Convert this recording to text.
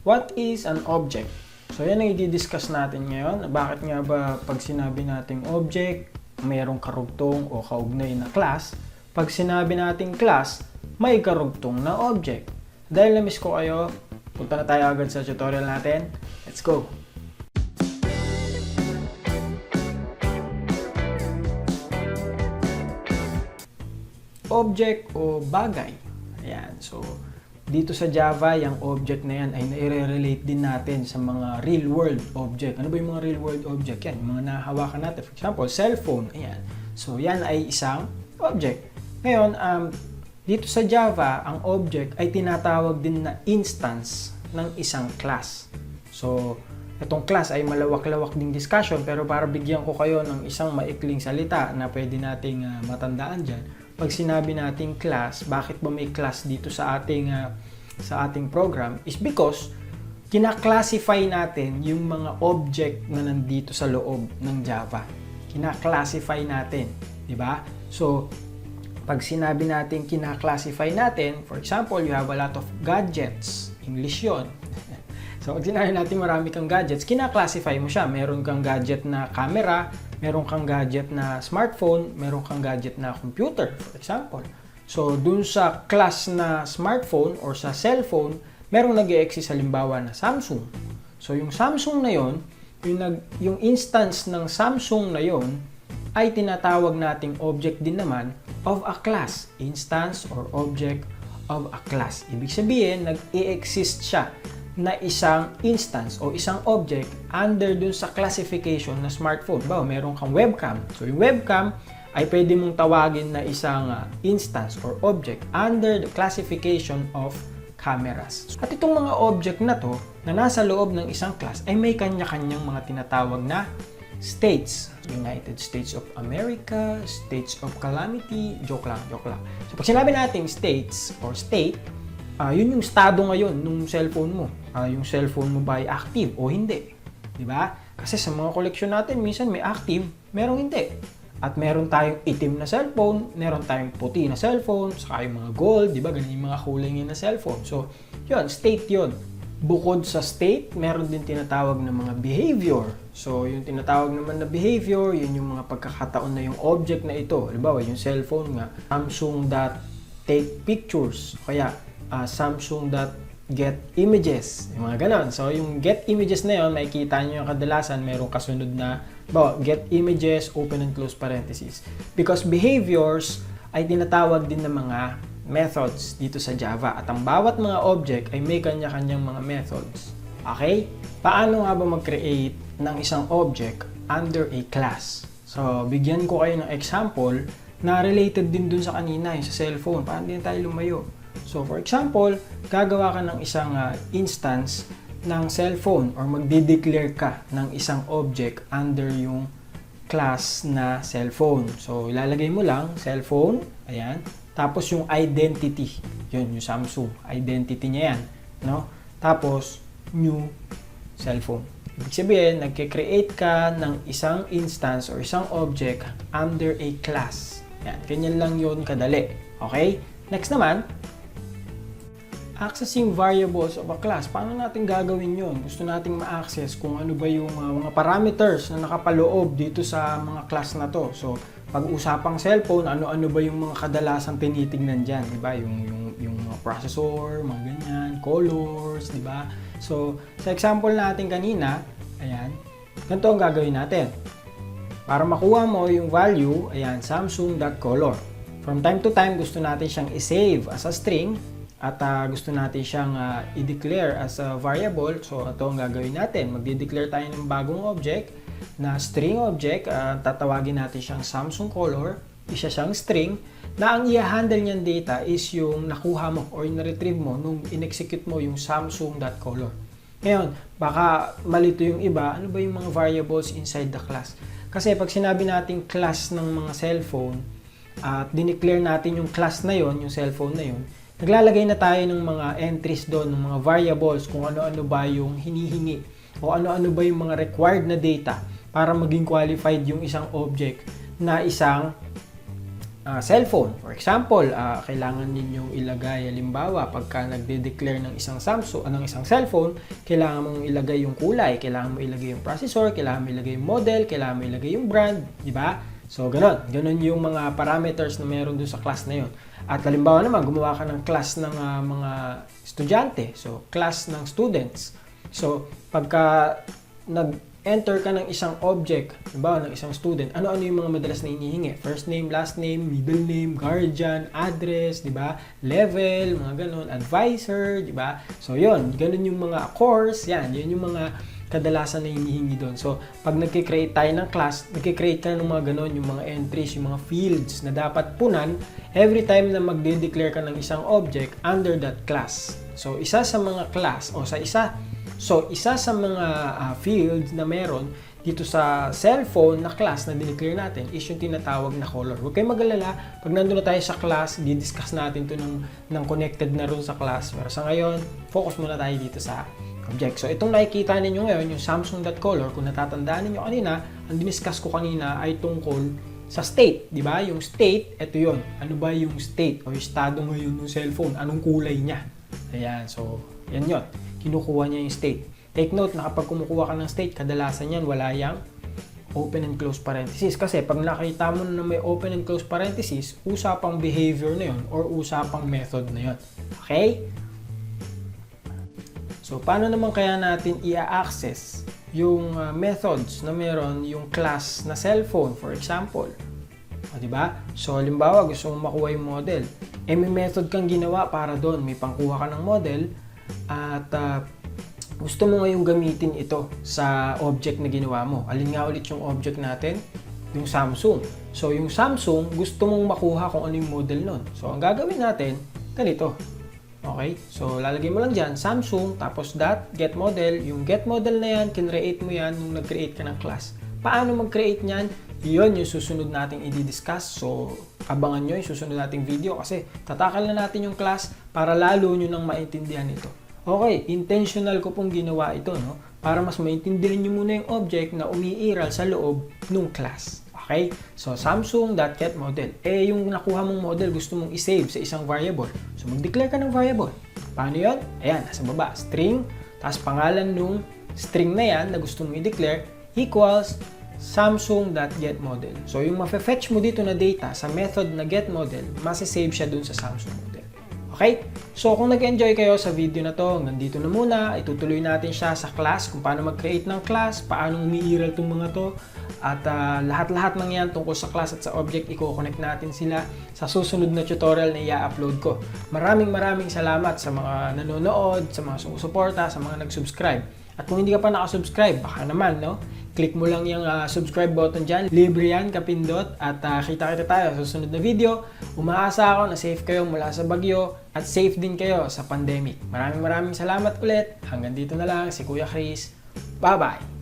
What is an object? So yan ang i-discuss natin ngayon. Bakit nga ba pag sinabi nating object, mayroong karugtong o kaugnay na class. Pag sinabi nating class, may karugtong na object. Dahil na-miss ko kayo, punta na tayo agad sa tutorial natin. Let's go! Object o bagay. Ayan, so dito sa Java, yung object na yan ay nai-relate din natin sa mga real world object. Ano ba yung mga real world object? Yan, mga nahawakan natin. For example, cellphone. Ayan. So, yan ay isang object. Ngayon, um, dito sa Java, ang object ay tinatawag din na instance ng isang class. So, itong class ay malawak-lawak ding discussion pero para bigyan ko kayo ng isang maikling salita na pwede nating uh, matandaan dyan. Pag sinabi nating class, bakit ba may class dito sa ating uh, sa ating program is because kina-classify natin yung mga object na nandito sa loob ng Java. Kina-classify natin, di ba? So, pag sinabi natin kina-classify natin, for example, you have a lot of gadgets. English yon. So, sinabi natin marami kang gadgets, kina-classify mo siya. Meron kang gadget na camera, meron kang gadget na smartphone, meron kang gadget na computer, for example. So, dun sa class na smartphone or sa cellphone, merong nag exist halimbawa na Samsung. So, yung Samsung na yon, yung, nag, yung instance ng Samsung na yon, ay tinatawag nating object din naman of a class, instance or object of a class. Ibig sabihin, nag-i-exist siya na isang instance o isang object under dun sa classification na smartphone. Ba, meron kang webcam. So, yung webcam ay pwede mong tawagin na isang uh, instance or object under the classification of cameras. At itong mga object na to na nasa loob ng isang class ay may kanya-kanyang mga tinatawag na states. United States of America, States of Calamity, joke lang, joke lang. So pag sinabi natin states or state, uh, yun yung estado ngayon ng cellphone mo. Uh, yung cellphone mo ba ay active o hindi. Di ba? Kasi sa mga koleksyon natin, minsan may active, merong hindi. At meron tayong itim na cellphone, meron tayong puti na cellphone, saka yung mga gold, di ba? Ganun yung mga kulay na cellphone. So, yun, state yun. Bukod sa state, meron din tinatawag na mga behavior. So, yung tinatawag naman na behavior, yun yung mga pagkakataon na yung object na ito. Halimbawa, yung cellphone nga, Samsung.take pictures. Kaya, uh, Samsung.get images. Yung mga ganon. So, yung get images na yun, makikita nyo yung kadalasan, merong kasunod na Bawa, get images, open and close parentheses. Because behaviors ay tinatawag din ng mga methods dito sa Java. At ang bawat mga object ay may kanya-kanyang mga methods. Okay? Paano nga ba mag-create ng isang object under a class? So, bigyan ko kayo ng example na related din dun sa kanina, yung sa cellphone. Paano din tayo lumayo? So, for example, gagawa ka ng isang uh, instance ng cellphone or magde-declare ka ng isang object under yung class na cellphone. So, ilalagay mo lang cellphone, ayan. Tapos yung identity, yun yung Samsung, identity niya yan, no? Tapos new cellphone. Ibig sabihin, nagke-create ka ng isang instance or isang object under a class. Yan, ganyan lang yun kadali. Okay? Next naman, accessing variables of a class. Paano natin gagawin yun? Gusto nating ma-access kung ano ba yung uh, mga parameters na nakapaloob dito sa mga class na to. So, pag-usapang cellphone, ano-ano ba yung mga kadalasang tinitingnan dyan? Diba? Yung, yung, yung mga processor, mga ganyan, colors, di ba? So, sa example natin kanina, ayan, ganito ang gagawin natin. Para makuha mo yung value, ayan, samsung.color. From time to time, gusto natin siyang i-save as a string at uh, gusto natin siyang uh, i-declare as a variable. So, ito ang gagawin natin. Magde-declare tayo ng bagong object na string object. Uh, tatawagin natin siyang Samsung color. Isa siyang string na ang i-handle niyang data is yung nakuha mo or na-retrieve mo nung in-execute mo yung samsung.color. Ngayon, baka malito yung iba, ano ba yung mga variables inside the class? Kasi pag sinabi natin class ng mga cellphone at dineclare natin yung class na yon, yung cellphone na yon, naglalagay na tayo ng mga entries doon, ng mga variables, kung ano-ano ba yung hinihingi o ano-ano ba yung mga required na data para maging qualified yung isang object na isang ah, cellphone. For example, ah, kailangan ninyong ilagay, halimbawa, pagka nagde-declare ng isang Samsung, anong isang cellphone, kailangan mong ilagay yung kulay, kailangan mo ilagay yung processor, kailangan mo ilagay yung model, kailangan mo ilagay yung brand, di ba? So, ganun. Ganun yung mga parameters na meron dun sa class na yun. At halimbawa naman, gumawa ka ng class ng ah, mga estudyante. So, class ng students. So, pagka nag-enter ka ng isang object, halimbawa ng isang student, ano-ano yung mga madalas na hinihingi? First name, last name, middle name, guardian, address, di ba? Level, mga ganun, advisor, di ba? So, yun. Ganun yung mga course, yan. Yun yung mga kadalasan na hinihingi doon. So, pag nagkikreate tayo ng class, nagkikreate ka ng mga ganun, yung mga entries, yung mga fields na dapat punan every time na magde-declare ka ng isang object under that class. So, isa sa mga class o sa isa So, isa sa mga ah, fields na meron dito sa cellphone na class na dineclare natin is yung tinatawag na color. Huwag kayong mag-alala, pag nandun na tayo sa class, di-discuss natin to ng, ng connected na ron sa class. Pero sa ngayon, focus muna tayo dito sa object. So, itong nakikita ninyo ngayon, yung Samsung.color, kung natatandaan ninyo kanina, ang diniscuss ko kanina ay tungkol sa state, di ba? Yung state, ito yon. Ano ba yung state o estado ngayon ng cellphone? Anong kulay niya? Ayan, so, yan yon. Kinukuha niya yung state. Take note na kapag kumukuha ka ng state, kadalasan yan wala yang open and close parenthesis. Kasi pag nakita mo na may open and close parenthesis, usapang behavior na yon or usapang method na yon. Okay? So, paano naman kaya natin i-access yung uh, methods na meron yung class na cellphone, for example? O, di ba? So, halimbawa, gusto mong makuha yung model. Eh, may method kang ginawa para doon. May pangkuha ka ng model at uh, gusto mo ngayong gamitin ito sa object na ginawa mo. Alin nga ulit yung object natin? Yung Samsung. So, yung Samsung, gusto mong makuha kung ano yung model nun. So, ang gagawin natin, ganito. Okay? So, lalagay mo lang dyan, Samsung, tapos dot, get model. Yung get model na yan, kinreate mo yan nung nag-create ka ng class. Paano mag-create niyan? Yun yung susunod nating i-discuss. So, abangan nyo yung susunod nating video kasi tatakal na natin yung class para lalo nyo nang maintindihan ito. Okay, intentional ko pong ginawa ito, no? Para mas maintindihan nyo muna yung object na umiiral sa loob ng class. Okay? So, Samsung.getModel. Eh, yung nakuha mong model, gusto mong i-save sa isang variable. So, mag-declare ka ng variable. Paano yun? Ayan, nasa baba. String, tapos pangalan nung string na yan na gusto mong i-declare equals samsung.getModel. So, yung mafe-fetch mo dito na data sa method na getModel, masasave siya dun sa Samsung model. Okay? So, kung nag-enjoy kayo sa video na to, hanggang dito na muna. Itutuloy natin siya sa class, kung paano mag-create ng class, paano umiiral itong mga to, at ah, lahat-lahat ng yan tungkol sa class at sa object, i-connect natin sila sa susunod na tutorial na i-upload ko. Maraming maraming salamat sa mga nanonood, sa mga sumusuporta, sa mga nag-subscribe. At kung hindi ka pa nakasubscribe, baka naman, no? Click mo lang yung ah, subscribe button dyan. Libre yan, kapindot. At ah, kita-kita tayo sa susunod na video. Umaasa ako na safe kayo mula sa bagyo at safe din kayo sa pandemic. Maraming maraming salamat ulit. Hanggang dito na lang, si Kuya Chris. Bye-bye!